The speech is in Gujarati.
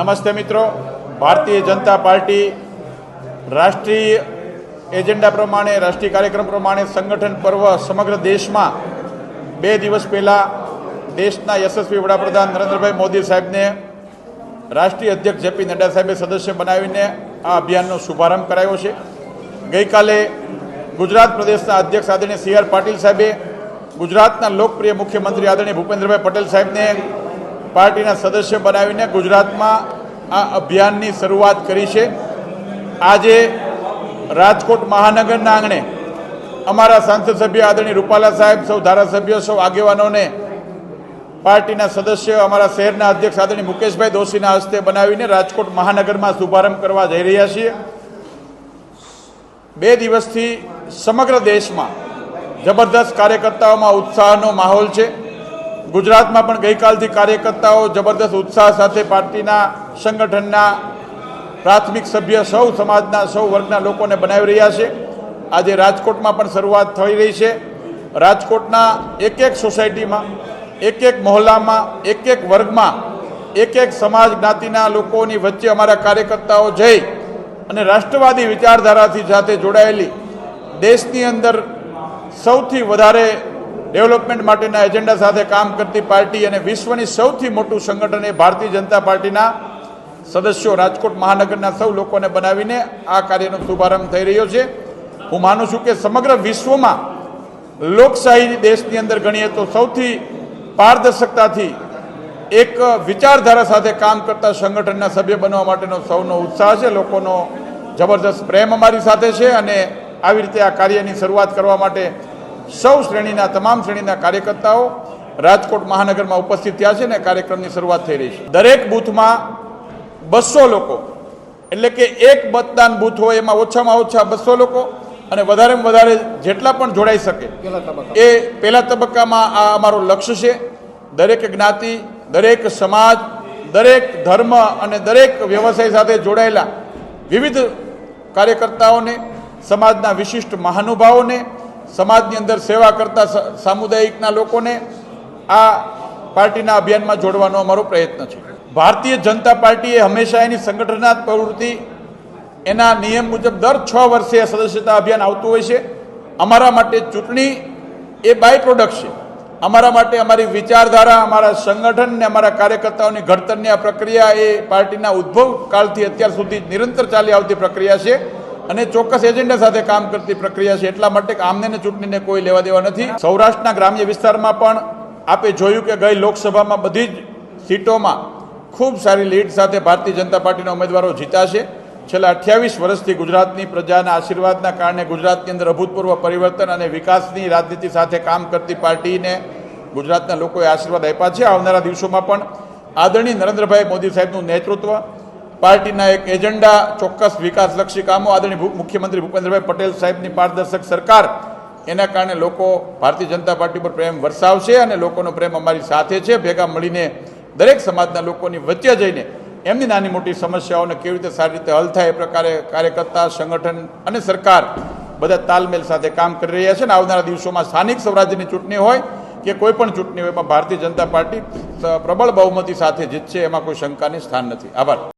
નમસ્તે મિત્રો. ભારતીય જનતા પાર્ટી રાષ્ટ્રીય એજન્ડા પ્રમાણે, રાષ્ટ્રીય કાર્યક્રમ પ્રમાણે સંગઠન પર્વ સમગ્ર દેશમાં બે દિવસ પહેલાં દેશના યશસ્વી વડાપ્રધાન નરેન્દ્રભાઈ મોદી સાહેબને રાષ્ટ્રીય અધ્યક્ષ જેપી નડ્ડા સાહેબે સદસ્ય બનાવીને આ અભિયાનનો શુભારંભ કરાયો છે. ગઈકાલે ગુજરાત પ્રદેશના અધ્યક્ષ આદરણીય સી આર પાટીલ સાહેબે ગુજરાતના લોકપ્રિય મુખ્યમંત્રી આદરણીય ભૂપેન્દ્રભાઈ પટેલ સાહેબને પાર્ટીના સદસ્ય બનાવીને ગુજરાતમાં આ અભિયાનની શરૂઆત કરી છે. આજે રાજકોટ મહાનગરના આંગણે અમારા સાંસદ સભ્ય આદરણીય રૂપાલા સાહેબ, સૌ ધારાસભ્યો, સૌ આગેવાનોને પાર્ટીના સદસ્ય અમારા શહેરના અધ્યક્ષ આદરણીય મુકેશભાઈ દોશીના હસ્તે બનાવીને રાજકોટ મહાનગરમાં શુભારંભ કરવા જઈ રહ્યા છીએ. બે દિવસથી સમગ્ર દેશમાં જબરદસ્ત કાર્યકર્તાઓમાં ઉત્સાહનો માહોલ છે. ગુજરાતમાં પણ ગઈકાલથી કાર્યકર્તાઓ જબરદસ્ત ઉત્સાહ સાથે પાર્ટીના સંગઠનના પ્રાથમિક સભ્ય સૌ સમાજના સૌ વર્ગના લોકોને બનાવી રહ્યા છે. આજે રાજકોટમાં પણ શરૂઆત થઈ રહી છે. રાજકોટના એક એક સોસાયટીમાં એક એક મહોલ્લામાં એક એક વર્ગમાં એક એક સમાજ જ્ઞાતિના લોકોની વચ્ચે અમારા કાર્યકર્તાઓ જઈ અને રાષ્ટ્રવાદી વિચારધારાથી સાથે જોડાયેલી દેશની અંદર સૌથી વધારે ડેવલપમેન્ટ માટેના એજન્ડા સાથે કામ કરતી પાર્ટી અને વિશ્વની સૌથી મોટું સંગઠન એ ભારતીય જનતા પાર્ટીના સદસ્યો રાજકોટ મહાનગરના સૌ લોકોને બનાવીને આ કાર્યનો શુભારંભ થઈ રહ્યો છે. હું માનું છું કે સમગ્ર વિશ્વમાં લોકશાહી દેશની અંદર ગણીએ તો સૌથી પારદર્શકતાથી એક વિચારધારા સાથે કામ કરતા સંગઠનના સભ્ય બનવા માટેનો સૌનો ઉત્સાહ છે. લોકોનો જબરદસ્ત પ્રેમ અમારી સાથે છે અને આવી રીતે આ કાર્યની શરૂઆત કરવા માટે સૌ શ્રેણીના તમામ શ્રેણીના કાર્યકર્તાઓ રાજકોટ મહાનગરમાં ઉપસ્થિત થયા છે ને કાર્યક્રમની શરૂઆત થઈ રહી છે. દરેક બૂથમાં બસો લોકો એટલે કે એક મતદાન બૂથ હોય એમાં ઓછામાં ઓછા બસો લોકો અને વધારેમાં વધારે જેટલા પણ જોડાઈ શકે એ પહેલા તબક્કામાં આ અમારું લક્ષ્ય છે. દરેક જ્ઞાતિ દરેક સમાજ દરેક ધર્મ અને દરેક વ્યવસાય સાથે જોડાયેલા વિવિધ કાર્યકર્તાઓને સમાજના વિશિષ્ટ મહાનુભાવોને સમાજની અંદર સેવા કરતા સામુદાયિકના લોકોને આ પાર્ટીના અભિયાનમાં જોડવાનો અમારો પ્રયત્ન છે. ભારતીય જનતા પાર્ટીએ હંમેશા એની સંગઠનાત્મક પ્રવૃત્તિ, એના નિયમ મુજબ દર છ વર્ષે આ સદસ્યતા અભિયાન આવતું હોય છે. અમારા માટે ચૂંટણી એ બાય પ્રોડક્ટ છે. અમારા માટે અમારી વિચારધારા, અમારા સંગઠન ને અમારા કાર્યકર્તાઓની ઘડતરની આ પ્રક્રિયા એ પાર્ટીના ઉદ્ભવ કાળથી અત્યાર સુધી નિરંતર ચાલી આવતી પ્રક્રિયા છે. અને ચોક્કસ એજન્ડા સાથે કામ કરતી પ્રક્રિયા છે. એટલા માટે આમને ચૂંટણીને કોઈ લેવા દેવા નથી. સૌરાષ્ટ્રના ગ્રામ્ય વિસ્તારમાં પણ આપે જોયું કે ગઈ લોકસભામાં બધી જ સીટોમાં ખૂબ સારી લીડ સાથે ભારતીય જનતા પાર્ટીના ઉમેદવારો જીતાશે. છેલ્લા અઠ્યાવીસ વર્ષથી ગુજરાતની પ્રજાના આશીર્વાદના કારણે ગુજરાતની અંદર અભૂતપૂર્વ પરિવર્તન અને વિકાસની રાજનીતિ સાથે કામ કરતી પાર્ટીને ગુજરાતના લોકોએ આશીર્વાદ આપ્યા છે. આવનારા દિવસોમાં પણ આદરણીય નરેન્દ્રભાઈ મોદી સાહેબનું નેતૃત્વ પાર્ટીના એક એજન્ડા ચોક્કસ વિકાસલક્ષી કામો આદરણીય મુખ્યમંત્રી ભૂપેન્દ્રભાઈ પટેલ સાહેબની પારદર્શક સરકાર, એના કારણે લોકો ભારતીય જનતા પાર્ટી પર પ્રેમ વરસાવશે અને લોકોનો પ્રેમ અમારી સાથે છે, ભેગા મળીને દરેક સમાજના લોકોની વચ્ચે જઈને એમની નાની મોટી સમસ્યાઓને કેવી રીતે સારી રીતે હલ થાય એ પ્રકારે કાર્યકર્તા, સંગઠન અને સરકાર બધા તાલમેલ સાથે કામ કરી રહ્યા છે અને આવનારા દિવસોમાં સ્થાનિક સ્વરાજ્યની ચૂંટણી હોય કે કોઈ પણ ચૂંટણી હોય, એમાં ભારતીય જનતા પાર્ટી પ્રબળ બહુમતી સાથે જીતશે એમાં કોઈ શંકાની સ્થાન નથી. આભાર.